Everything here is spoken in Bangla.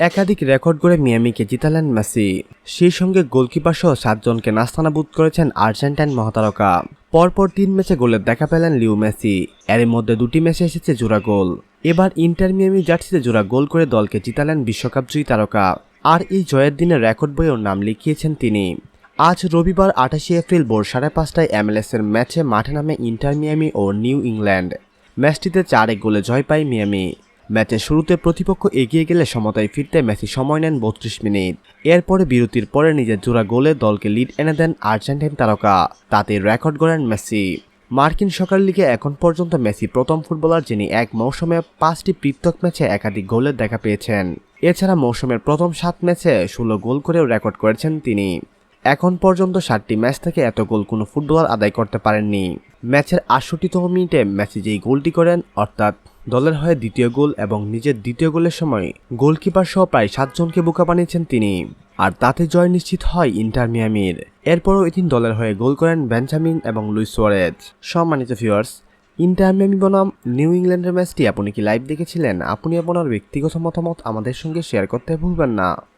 একাধিক রেকর্ড করে মিয়ামিকে জিতালেন মেসি। সেই সঙ্গে গোলকিপার সহ সাতজনকে নাস্তানাবুদ করেছেন আর্জেন্টাইন মহাতারকা। পরপর তিন ম্যাচে গোলের দেখা পেলেন লিউ মেসি। এর মধ্যে দুটি ম্যাচে এসেছে জোড়া গোল। এবার ইন্টার মিয়ামি জার্সিতে জোড়া গোল করে দলকে জিতালেন বিশ্বকাপ জয়ী তারকা। আর এই জয়ের দিনে রেকর্ড বইয়েও নাম লিখিয়েছেন তিনি। আজ রবিবার আঠাশে এপ্রিল ভোর সাড়ে পাঁচটায় এমএলএস এর ম্যাচে মাঠে নামে ইন্টার মিয়ামি ও নিউ ইংল্যান্ড। ম্যাচটিতে চার গোলে জয় পায় মিয়ামি। ম্যাচের শুরুতে প্রতিপক্ষ এগিয়ে গেলে সমতায় ফিরতে মেসি সময় নেন বত্রিশ মিনিট। এরপরে বিরতির পরে নিজের জোড়া গোলে দলকে লিড এনে দেন আর্জেন্টাইন তারকা। তাতে রেকর্ড গড়েন মেসি। মার্কিন সকার লিগে এখন পর্যন্ত মেসি প্রথম ফুটবলার যিনি এক মৌসুমে পাঁচটি পৃথক ম্যাচে একাধিক গোলের দেখা পেয়েছেন। এছাড়া মৌসুমের প্রথম সাত ম্যাচে ষোলো গোল করেও রেকর্ড করেছেন তিনি। এখন পর্যন্ত সাতটি ম্যাচ থেকে এত গোল কোনো ফুটবলার আদায় করতে পারেননি। ম্যাচের আটষট্টিতম মিনিটে মেসি যেই গোলটি করেন, অর্থাৎ দলের হয়ে দ্বিতীয় গোল এবং নিজের দ্বিতীয় গোলের সময় গোলকিপার সহ প্রায় সাতজনকে বোকা বানিয়েছেন তিনি। আর তাতে জয় নিশ্চিত হয় ইন্টার মিয়ামির। এরপরও এদিন দলের হয়ে গোল করেন বেঞ্জামিন এবং লুইস সোয়ারেজ। সম্মানিত ভিউয়ার্স, ইন্টার মিয়ামি বনাম নিউ ইংল্যান্ডের ম্যাচটি আপনি কি লাইভ দেখেছিলেন? আপনি আপনার ব্যক্তিগত মতামত আমাদের সঙ্গে শেয়ার করতে ভুলবেন না।